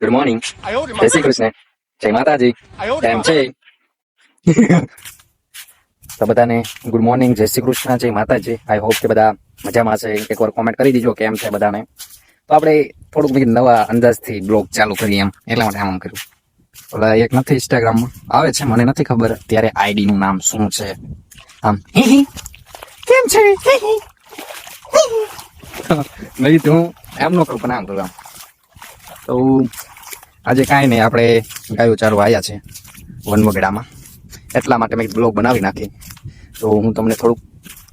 Good morning જય શ્રી કૃષ્ણ જય માતાજી કેમ છે તો બધાને ગુડ મોર્નિંગ જય શ્રી કૃષ્ણ જય માતાજી આઈ હોપ કે બધા મજામાં છે. એકવાર કોમેન્ટ કરી દીજો કેમ છે બધાને. તો આપણે થોડુંક નવા અંદાજથી બ્લોગ ચાલુ કરીએ એમ. એટલા માટે આમ કર્યું. ઓલા એક નથી ઇન્સ્ટાગ્રામમાં આવે છે મને નથી ખબર ત્યારે આઈડી નું નામ શું છે. આમ કેમ છે? નહીં તું એમ નો કરું પણ આમ કરું આમ. તો આજે કાંઈ નહીં, આપણે ગાયો ચારવા આવ્યા છે વનવગડામાં એટલા માટે મેં બ્લોગ બનાવી નાખી. તો હું તમને થોડુંક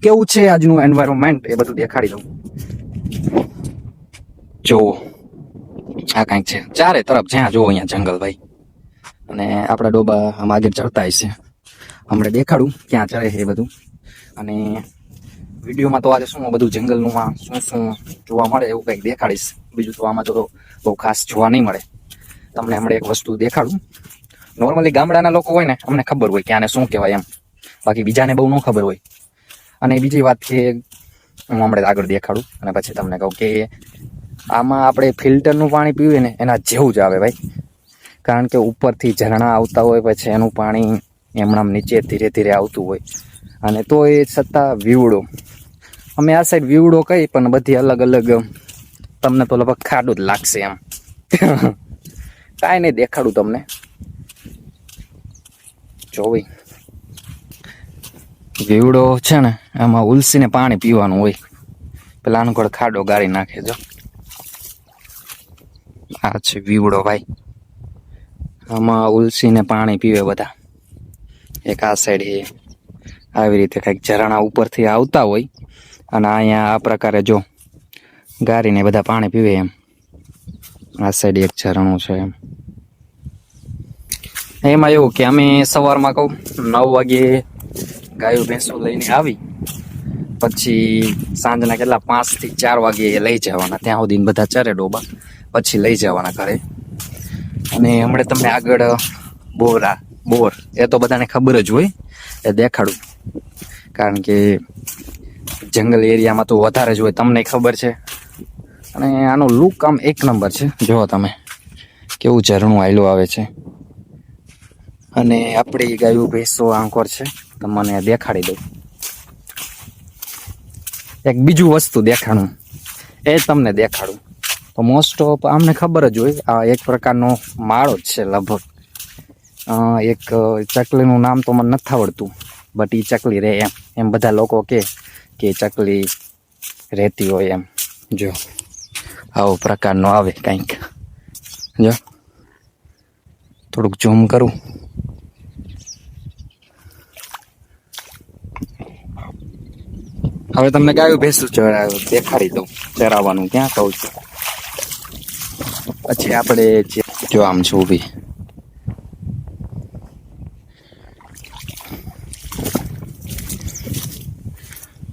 કેવું છે આજનું એન્વાયરમેન્ટ એ બધું દેખાડી દઉં. જો, આ કાંઈક છે. ચારે તરફ જ્યાં જુઓ અહીંયા જંગલ ભાઈ. અને આપણા ડોબા આમ આગળ ચડતા હશે હમણાં દેખાડું ક્યાં ચડે છે એ બધું. અને વિડીયોમાં તો આજે શું બધું જંગલનું શું શું જોવા મળે એવું કંઈક દેખાડીશ. બીજું તો આમાં તો બહુ ખાસ જોવા નહીં મળે. તમને હમણાં એક વસ્તુ દેખાડું. નોર્મલી ગામડાના લોકો હોય ને, અમને ખબર હોય કે આને શું કહેવાય એમ. બાકી બીજાને બહુ ન ખબર હોય. અને બીજી વાત કે હું હમણાં આગળ દેખાડું અને પછી તમને કહું કે આમાં આપણે ફિલ્ટરનું પાણી પીવીએ ને, એના જેવું જ આવે ભાઈ. કારણ કે ઉપરથી ઝરણા આવતા હોય, પછી એનું પાણી એમણામ નીચે ધીરે ધીરે આવતું હોય. અને તો એ છતાં વીવડો. અમે આ સાઈડ વીવડો કહી પણ બધી અલગ અલગ તમને તો લગભગ ખાડું જ લાગશે એમ. કાંઈ નહીં, દેખાડું તમને. જોવી વીવડો છે ને એમાં ઉલસીને પાણી પીવાનું હોય. પેલા અનુકૂળ ખાડો ગાળી નાખે, જો. આ છે વીવડો ભાઈ. આમાં ઉલસીને પાણી પીવે બધા. એક આ સાઈડ આવી રીતે કંઈક ઝરણા ઉપરથી આવતા હોય. અને અહીંયા આ પ્રકારે જો ગારીને બધા પાણી પીવે એમ. આ સાઈડ એક ઝરણું છે એમ. એવું કે અમે સવારમાં કહું, નવ વાગે ગાયો ભેંસો લઈને આવી. પછી સાંજના કેટલા પાંચથી ચાર વાગે લઈ જવાના. ત્યાં સુધી બધા ચરે ડોબા. પછી લઈ જવાના ઘરે. અને હમણાં તમને આગળ બોરા, બોર, એ તો બધાને ખબર જ હોય. એ દેખાડું. કારણ કે જંગલ એરિયામાં તો વધારે જ હોય. તમને ખબર છે. અને આનો લુક આમ એક નંબર છે. જુઓ તમે, કેવું ઝરણું આયલું આવે છે. અને આપણી ગાયું, ભેંસો, આંકોર છે. તમને દેખાડી દઉં એક બીજું વસ્તુ દેખાણું. એ તમને દેખાડું. તો મોસ્ટ ઓફ આમને ખબર જ હોય, આ એક પ્રકારનો માળો જ છે લગભગ. એક ચકલીનું નામ તો મને નથી આવડતું બટ એ ચકલી રહે એમ. એમ બધા લોકો કે ચકલી રહેતી હોય એમ. જો આવો, પ્રકારનો આવે કંઈક. જો, થોડુંક ઝૂમ કરું. હવે તમને ગાયું ભેસું દેખાડી દઉં, ચરાવવાનું, ક્યાં કહું છું. પછી આપણે જો આમ છું ઊભી.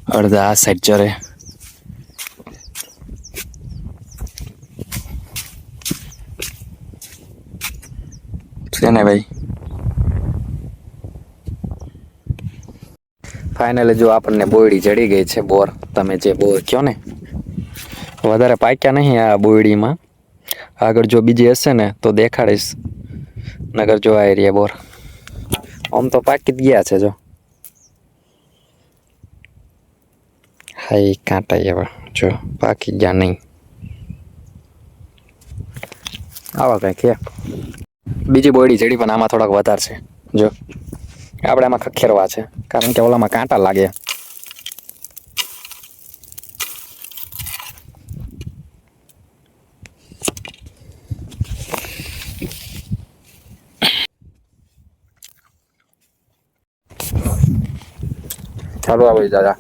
અડધા આ સાઈડ ચરે. છે ને ભાઈ? ફાઇનલી જો આપણને બોયડી જડી ગઈ છે, બોર. તમે જે બોર કહો ને, વધારે પાક્યા નહીં આ બોયડીમાં. આગળ જો બીજી હશે ને, તો દેખાડીશ. નગર જો આ એરિયા બોર. આમ તો પાકી જ ગયા છે જો. હા એ કાંટા એવા. જો, પાકી ગયા નહીં. આવા કંઈક બીજી બોયડી જેડી પણ આમાં થોડાક વધારે છે. જો, આપણે આમાં ખખેરવા છે. કારણ કે ઓલામાં કાંટા લાગે. ચાલો આવી દાદા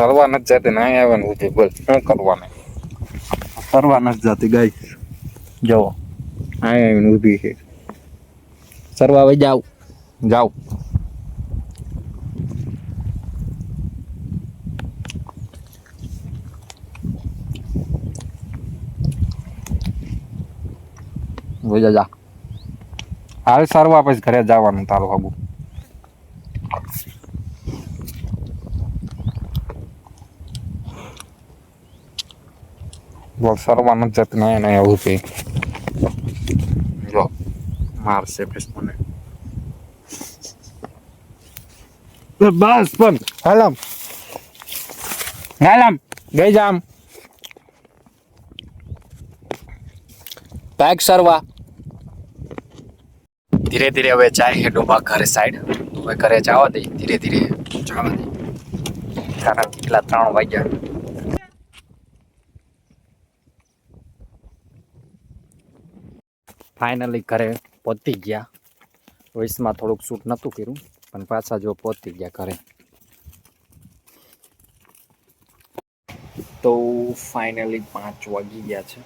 સરવા નથી જતી ના આવવાનું ઊભી બોલ શું કરવાનું? સરવા નથી જતી ગાય જવો આ આવીને ઊભી છે. સરવા હવે જાવ જાવ વઈ જા હાલ સરવા પછી ઘરે જવાનું તારું હબુ સરવાનું જ જતું નહીં ને એવું છે જો મારશે ફેસ મને બસ પણ હાલમ હાલમ ગઈ જામ બેગ સરવા ધીરે ધીરે હવે જાય છે ડોબા ઘરે સાઈડ હવે ઘરે જવા દે ધીરે ધીરે જવા દે કારણ કેટલા ત્રણ વાગ્યા ફાઇનલી ઘરે પહોંચી ગયા. વોઇસમાં થોડુંક શૂટ નહોતું કર્યું, પણ પાછા જો પહોંચી ગયા ઘરે. તો ફાઇનલી પાંચ વાગી ગયા છે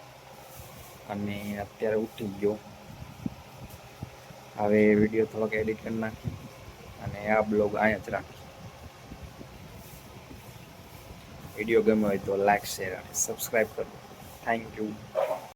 અને અત્યારે ઉઠી ગયો. હવે વીડિયો થોડોક એડિટ કરી નાખી અને આ બ્લોગ અહીંયા જ રાખી વીડિયો ગમ્યો હોય તો લાઈક શેર અને સબસ્ક્રાઈબ કરો થેન્ક યુ